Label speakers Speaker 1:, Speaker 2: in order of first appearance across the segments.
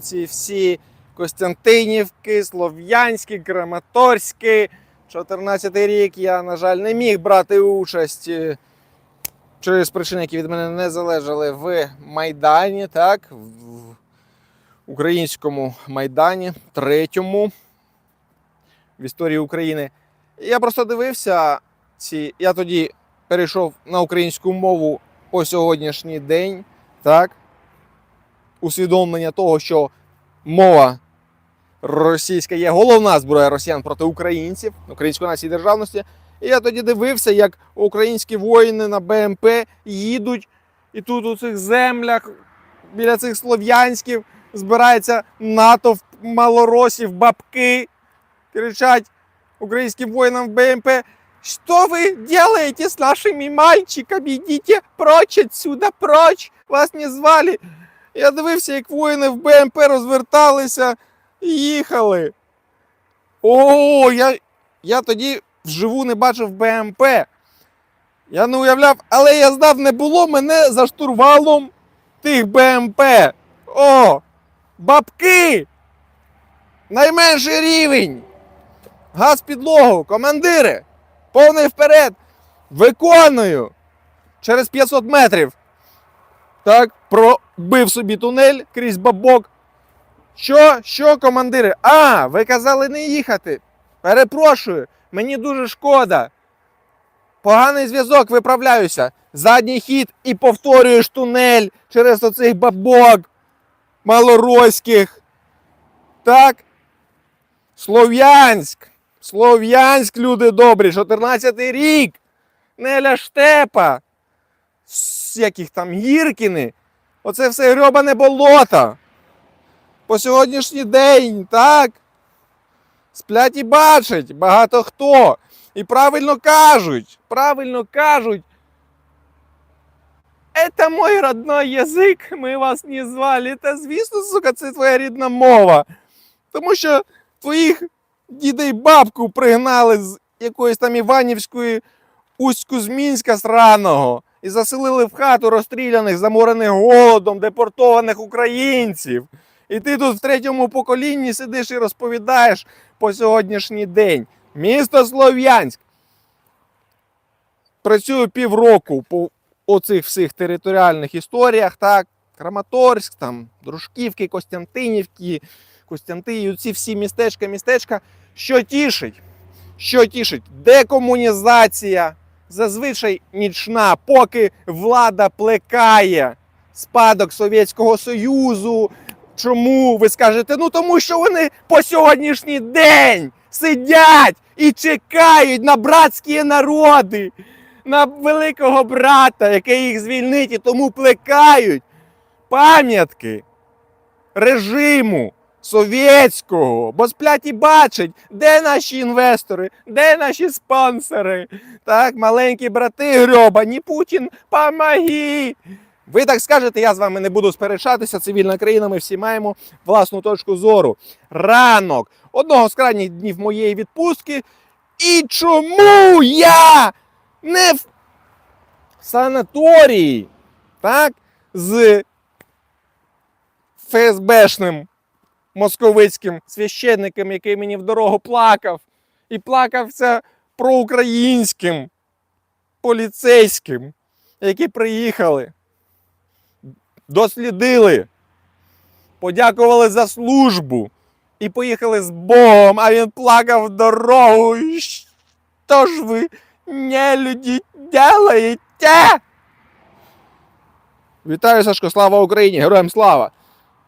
Speaker 1: ці всі Костянтинівки, Слов'янські, Краматорські. 14 рік я, на жаль, не міг брати участь е, через причини, які від мене не залежали в Майдані, так? В українському Майдані, третьому в історії України. Я просто дивився ці. Я тоді перейшов на українську мову по сьогоднішній день, так? Усвідомлення того, що мова російська є головна зброя росіян проти українців, української нації державності. І я тоді дивився, як українські воїни на БМП їдуть, і тут у цих землях, біля цих слов'янськів, збирається натовп малоросів, бабки, кричать украинским воинам в БМП, что вы делаете с нашими мальчиками? Идите прочь отсюда, прочь! Вас не звали. Я дивився, як воїни в БМП розверталися і їхали. О, я, я тоді вживу не бачив БМП. Я не уявляв, але я знав, не було мене за штурвалом тих БМП. О! Бабки! Найменший рівень! Газ підлогу, командири! Повний вперед! Виконую! Через 500 метрів. Так, пробив собі тунель крізь бабок. Що? Що, командири? А, ви казали не їхати. Перепрошую, мені дуже шкода. Поганий зв'язок, виправляюся. Задній хід і повторюєш тунель через оцих бабок малороських. Так? Слов'янськ. Слов'янськ, люди добрі, 14-й рік. Неля Штепа. З яких там Гіркіни. Оце все грьобане болото. По сьогоднішній день, так? Сплять і бачать багато хто. І правильно кажуть, правильно кажуть. Это мой родной язик, ми вас не звали. Та звісно, сука, це твоя рідна мова. Тому що твоїх діда й бабку пригнали з якоїсь там Іванівської Усть-Кузьмінська сраного і заселили в хату розстріляних, заморених голодом, депортованих українців. І ти тут в третьому поколінні сидиш і розповідаєш по сьогоднішній день. Місто Слов'янськ. Працюю півроку по оцих всіх територіальних історіях, так. Краматорськ, там, Дружківки, Костянтинівки, Костянтинів, ці всі містечка, містечка. Що тішить? Що тішить? Декомунізація, зазвичай нічна, поки влада плекає спадок Совєтського Союзу. Чому ви скажете? Ну тому що вони по сьогоднішній день сидять і чекають на братські народи, на великого брата, який їх звільнить, і тому плекають пам'ятки режиму совєтського, бо сплять і бачать, де наші інвестори, де наші спонсори. Так, маленькі брати грьобані, Путін, помоги! Ви так скажете, я з вами не буду сперечатися. Цивільна країна, ми всі маємо власну точку зору. Ранок одного з крайніх днів моєї відпустки. І чому я не в санаторії, так, з ФСБшним московицьким священником, який мені в дорогу плакав, і плакався проукраїнським поліцейським, які приїхали, дослідили, подякували за службу і поїхали з Богом, а він плакав дорогу. Що ж ви, не люди, делаєте? Вітаю, Сашко, слава Україні! Героям слава!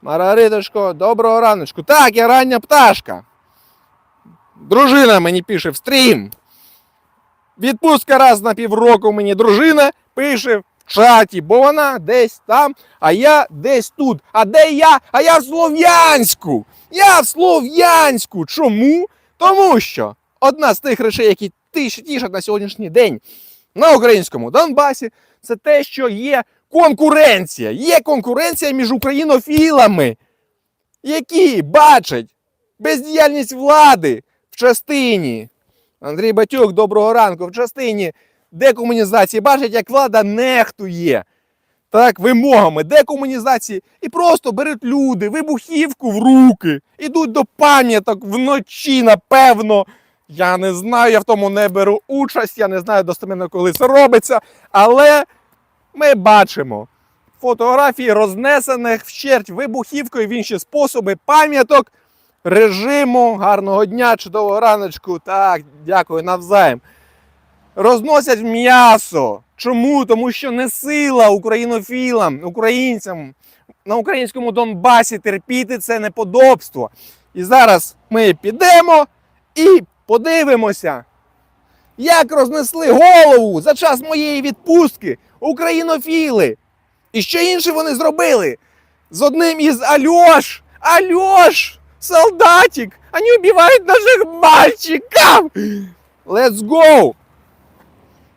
Speaker 1: Маргариточко, доброго раночку. Так, я рання пташка. Дружина мені пише в стрім. Відпустка раз на півроку мені дружина пише в чаті, бо вона десь там, а я десь тут. А де я? А я в Слов'янську. Я в Слов'янську. Чому? Тому що одна з тих речей, які тішать на сьогоднішній день на українському Донбасі, це те, що є конкуренція. Є конкуренція між українофілами, які бачать бездіяльність влади в частині. Андрій Батюк, доброго ранку, в частині декомунізації бачать, як влада нехтує так, вимогами декомунізації, і просто беруть люди вибухівку в руки, ідуть до пам'яток вночі, напевно. Я не знаю, я в тому не беру участь, я не знаю достеменно, коли це робиться. Але ми бачимо фотографії рознесених вщерть вибухівкою в інші способи пам'яток режиму. Гарного дня, чудового раночку. Так, дякую навзаєм. Розносять м'ясо. Чому? Тому що не сила українофілам, українцям на українському Донбасі терпіти це неподобство. І зараз ми підемо і подивимося, як рознесли голову за час моєї відпустки українофіли. І що інше вони зробили з одним із Альош. Альош! Солдатик! Они убивают наших мальчиков! Let's go!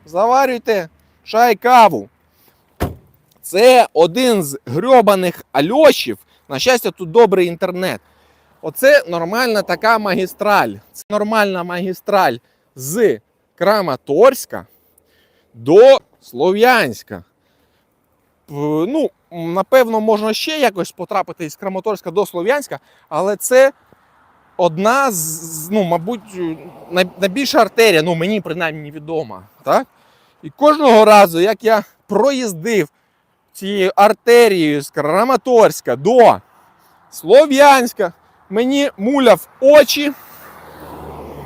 Speaker 1: Заварюйте чай каву. Це один з грьобаних Альошів. На щастя, тут добрий інтернет. Оце нормальна така магістраль. Це нормальна магістраль з Краматорська до Слов'янська. Ну, напевно, можна ще якось потрапити із Краматорська до Слов'янська, але це одна з, ну, мабуть, найбільша артерія, ну мені принаймні відома. Так? І кожного разу, як я проїздив цією артерією з Краматорська до Слов'янська, мені муляв очі.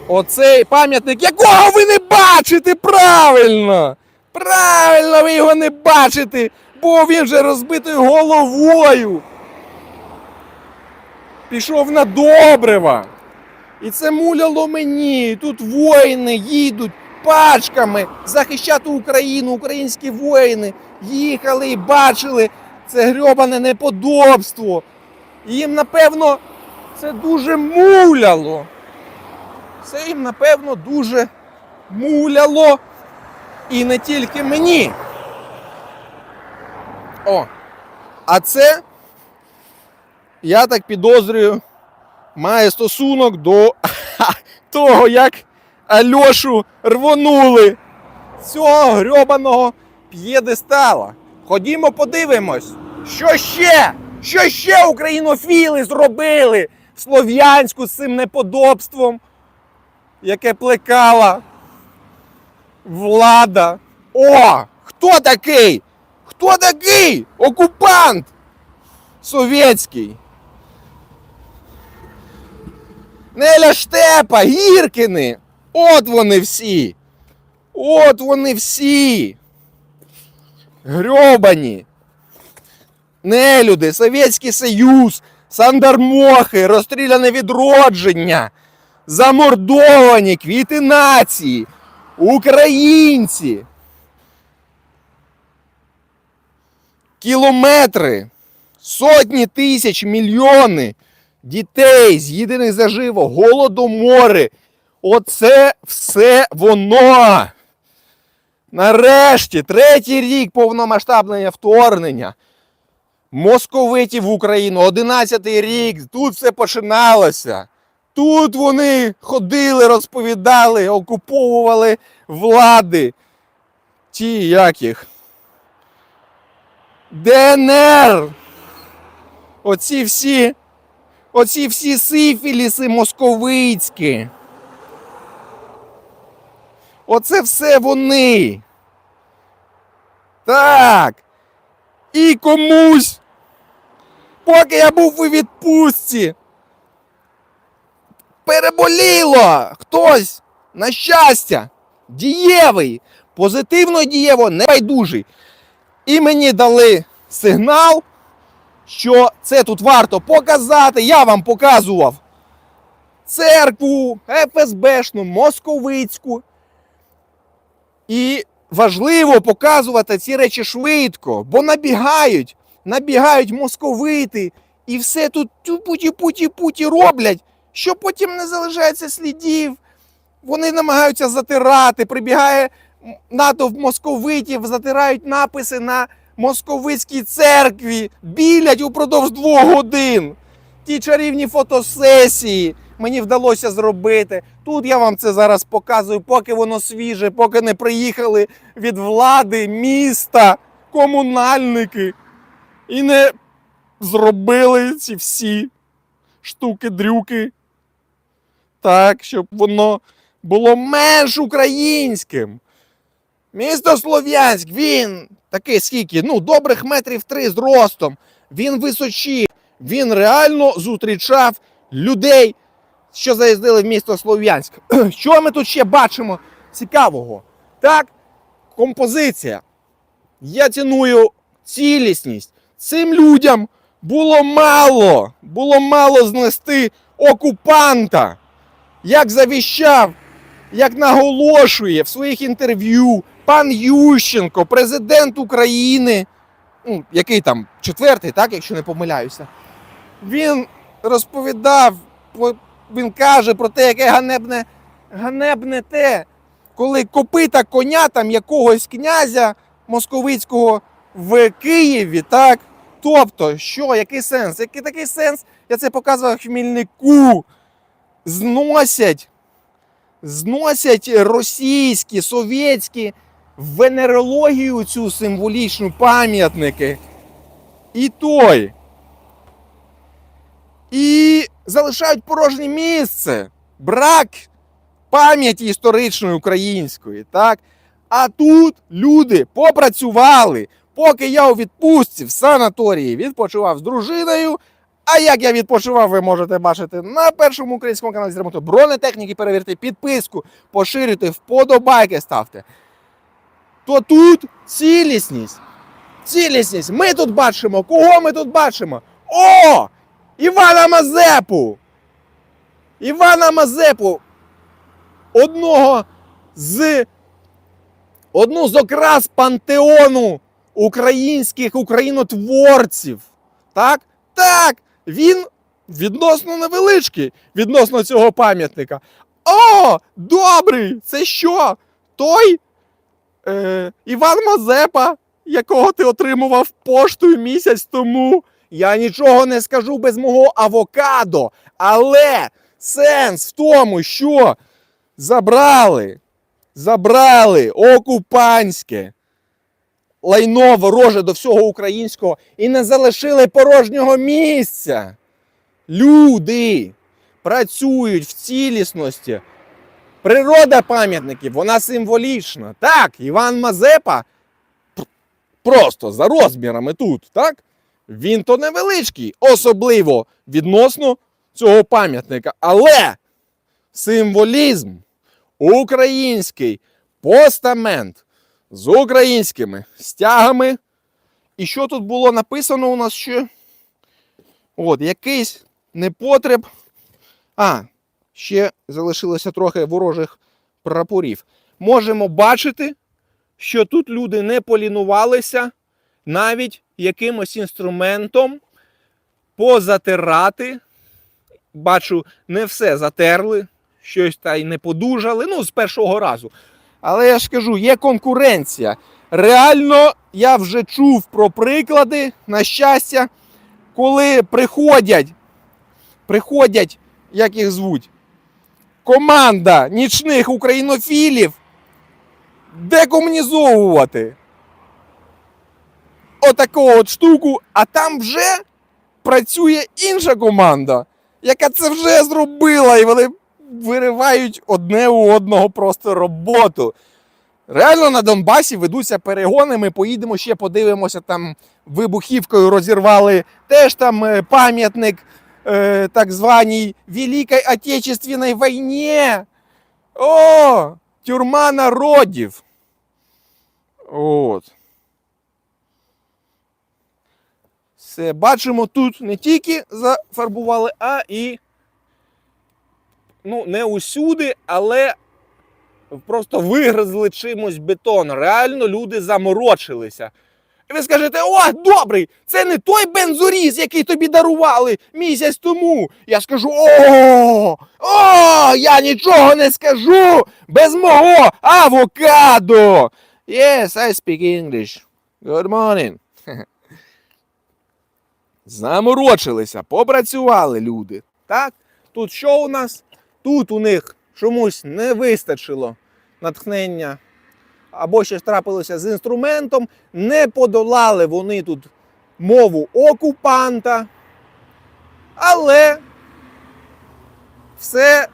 Speaker 1: Оцей пам'ятник, якого ви не бачите правильно! Правильно, ви його не бачите, бо він вже розбитою головою. Пішов на добрива. І це муляло мені. Тут воїни їдуть пачками захищати Україну, українські воїни їхали і бачили це грьобане неподобство. І їм, напевно, це дуже муляло. Це їм, напевно, дуже муляло. І не тільки мені. О. А це, я так підозрюю, має стосунок до того, як Альошу рвонули з цього грьобаного п'єдестала. Ходімо подивимось, що ще? Що ще українофіли зробили в Слов'янську з цим неподобством, яке плекала влада. О! Хто такий? Хто такий? Окупант совєтський. Неля Штепа, Гіркіни. От вони всі. От вони всі. Грьобані. Нелюди, Совєтський Союз, Сандармохи, розстріляне відродження, замордовані квіти нації, українці. Кілометри, сотні тисяч, мільйони дітей з'їдених заживо, голодомори. Оце все воно. Нарешті, третій рік повномасштабного вторгнення. Московитів в Україну, 11-й рік, тут все починалося. Тут вони ходили, розповідали, окуповували влади. Ті як. ДНР. Оці всі, оці всі сифіліси московицькі. Оце все вони. Так. І комусь, поки я був у відпустці, переболіло хтось, на щастя, дієвий, позитивно дієво, небайдужий. І мені дали сигнал, що це тут варто показати. Я вам показував церкву, ФСБшну, московицьку. І важливо показувати ці речі швидко, бо набігають, набігають московити і все тут путі-путі-путі роблять, що потім не залишається слідів. Вони намагаються затирати, прибігає натовп московитів, затирають написи на московицькій церкві, білять упродовж двох годин. Ті чарівні фотосесії мені вдалося зробити. Тут я вам це зараз показую, поки воно свіже, поки не приїхали від влади міста комунальники і не зробили ці всі штуки-дрюки так, щоб воно було менш українським. Місто Слов'янськ, він такий скільки, ну, добрих метрів три з ростом. Він височів, він реально зустрічав людей, що заїздили в місто Слов'янськ. Що ми тут ще бачимо цікавого? Так, композиція. Я ціную цілісність. Цим людям було мало, було мало знести окупанта. Як завіщав, як наголошує в своїх інтерв'ю пан Ющенко, президент України, ну, який там четвертий, так, якщо не помиляюся, він розповідав, він каже про те, яке ганебне, ганебне те, коли копита коня там якогось князя московицького в Києві, так? Тобто, що, який сенс? Який такий сенс? Я це показував Хмільнику. Зносять, зносять російські, совєтські венерологію цю символічну пам'ятники. І той. І залишають порожнє місце. Брак пам'яті історичної української. Так? А тут люди попрацювали, поки я у відпустці в санаторії відпочивав з дружиною. А як я відпочивав, ви можете бачити на першому українському каналі з ремонту бронетехніки. Перевірте підписку, поширюйте, вподобайки ставте. То тут цілісність. Цілісність. Ми тут бачимо. Кого ми тут бачимо? О! Івана Мазепу! Івана Мазепу! Одного з одну з окрас пантеону українських українотворців. Так? Так, він відносно невеличкий відносно цього пам'ятника. О, добрий! Це що? Той е, Іван Мазепа, якого ти отримував поштою місяць тому. Я нічого не скажу без мого авокадо. Але сенс в тому, що забрали, забрали окупанське лайно вороже до всього українського і не залишили порожнього місця. Люди працюють в цілісності. Природа пам'ятників, вона символічна. Так, Іван Мазепа просто за розмірами тут, так? Він то невеличкий, особливо відносно цього пам'ятника. Але символізм український постамент з українськими стягами. І що тут було написано у нас ще? От, якийсь непотреб. А, ще залишилося трохи ворожих прапорів. Можемо бачити, що тут люди не полінувалися навіть якимось інструментом позатирати. Бачу, не все затерли, щось та й не подужали. Ну, з першого разу. Але я ж кажу, є конкуренція. Реально, я вже чув про приклади, на щастя, коли приходять, приходять, як їх звуть, команда нічних українофілів декомунізовувати отаку от штуку, а там вже працює інша команда, яка це вже зробила, і вони виривають одне у одного просто роботу. Реально на Донбасі ведуться перегони. Ми поїдемо ще подивимося там вибухівкою розірвали теж там е, пам'ятник е, так званій Великій Отечественній війні. О, тюрма народів. От. Все, бачимо, тут не тільки зафарбували, а і ну, не усюди, але просто вигризли чимось бетон. Реально люди заморочилися. І ви скажете: о, добрий, це не той бензоріз, який тобі дарували місяць тому. Я скажу: о, о, я нічого не скажу без мого авокадо. Yes, I speak English. Good morning. Заморочилися, попрацювали люди. Так? Тут що у нас? Тут у них чомусь не вистачило натхнення або щось трапилося з інструментом, не подолали вони тут мову окупанта. Але все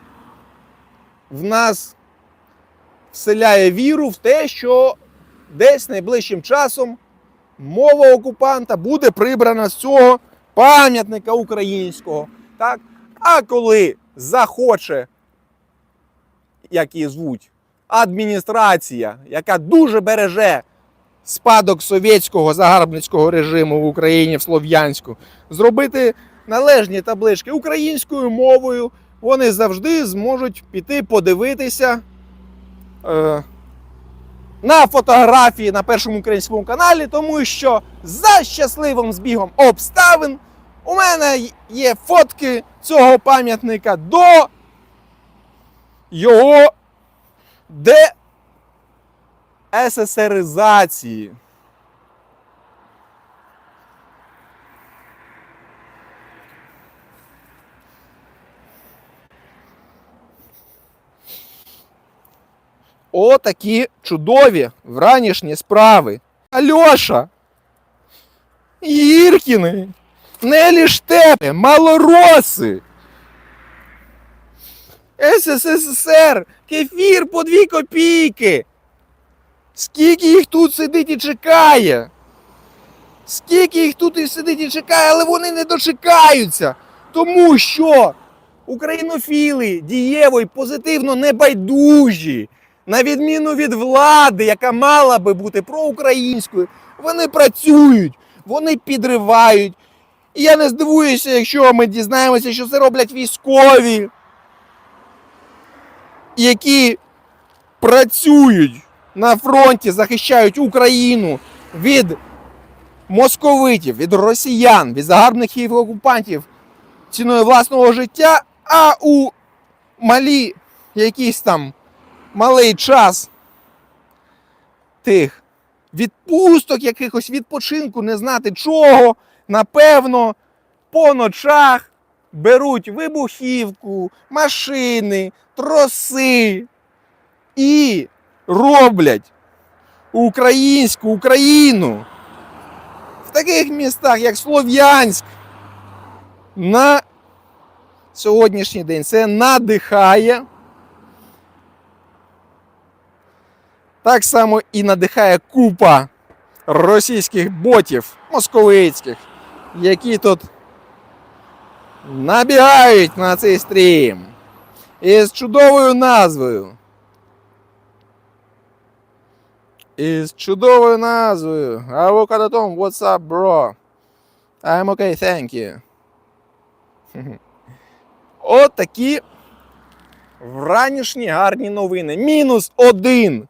Speaker 1: в нас вселяє віру в те, що десь найближчим часом мова окупанта буде прибрана з цього пам'ятника українського. Так? А коли захоче, як її звуть, адміністрація, яка дуже береже спадок совєтського загарбницького режиму в Україні в Слов'янську, зробити належні таблички українською мовою, вони завжди зможуть піти подивитися е, на фотографії на першому українському каналі, тому що за щасливим збігом обставин у мене є фотки цього пам'ятника до його де СССРизації. Отакі чудові вранішні справи. Альоша, Гіркіни, Нелі Штепи, Малороси. СССР, кефір по 2 копійки. Скільки їх тут сидить і чекає? Скільки їх тут і сидить і чекає, але вони не дочекаються. Тому що українофіли дієво і позитивно небайдужі. На відміну від влади, яка мала би бути проукраїнською, вони працюють, вони підривають. І я не здивуюся, якщо ми дізнаємося, що це роблять військові, які працюють на фронті, захищають Україну від московитів, від росіян, від загарбників окупантів ціною власного життя, а у малі якісь там малий час тих відпусток, якихось відпочинку, не знати чого, напевно, по ночах беруть вибухівку, машини, троси і роблять українську Україну в таких містах, як Слов'янськ, на сьогоднішній день це надихає. Так само і надихає купа російських ботів, московицьких, які тут набігають на цей стрім із чудовою назвою. Із чудовою назвою. Avocado what's up, bro? I'm okay, thank you. От такі вранішні гарні новини. Мінус один.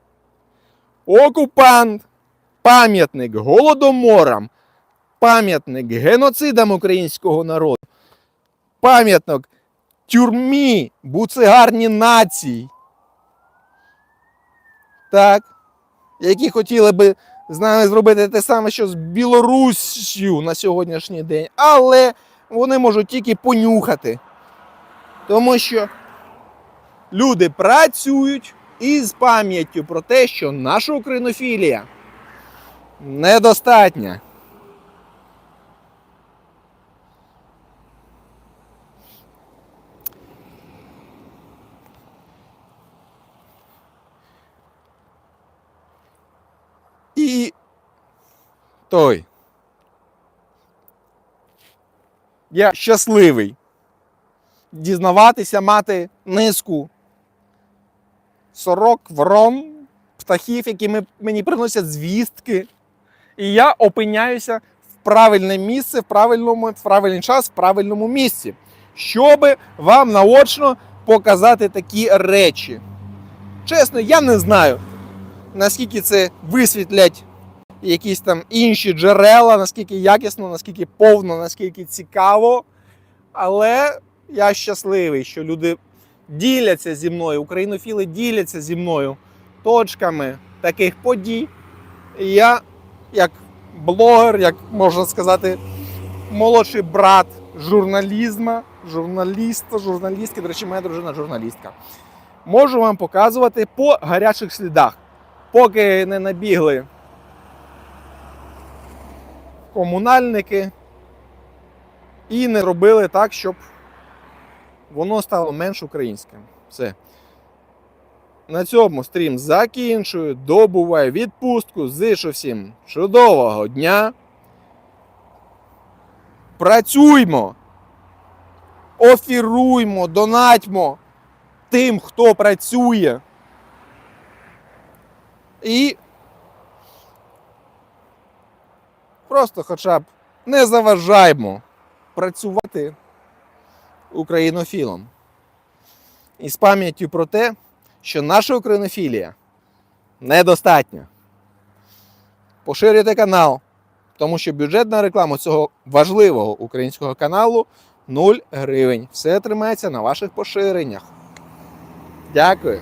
Speaker 1: Окупант, пам'ятник голодоморам, пам'ятник геноцидам українського народу, пам'ятник тюрмі, буцегарні націй. Так. Які хотіли би з нами зробити те саме, що з Білоруссю на сьогоднішній день. Але вони можуть тільки понюхати. Тому що люди працюють із пам'яттю про те, що наша українофілія недостатня. І той. Я щасливий дізнаватися, мати низку сорок, ворон, птахів, які мені приносять звістки. І я опиняюся в правильне місце, в правильному, в правильний час, в правильному місці, щоб вам наочно показати такі речі. Чесно, я не знаю, наскільки це висвітлять якісь там інші джерела, наскільки якісно, наскільки повно, наскільки цікаво. Але я щасливий, що люди діляться зі мною, українофіли діляться зі мною точками таких подій. І я, як блогер, як можна сказати, молодший брат журналізма, журналіста, журналістки, до речі, моя дружина журналістка, можу вам показувати по гарячих слідах. Поки не набігли комунальники і не робили так, щоб воно стало менш українським. Все. На цьому стрім закінчую. Добуваю відпустку. Зишу всім чудового дня. Працюймо, офіруймо, донатьмо тим, хто працює. І просто хоча б не заважаймо працювати українофілом. І з пам'яттю про те, що наша українофілія недостатня. Поширюйте канал, тому що бюджет на рекламу цього важливого українського каналу 0 гривень. Все тримається на ваших поширеннях. Дякую.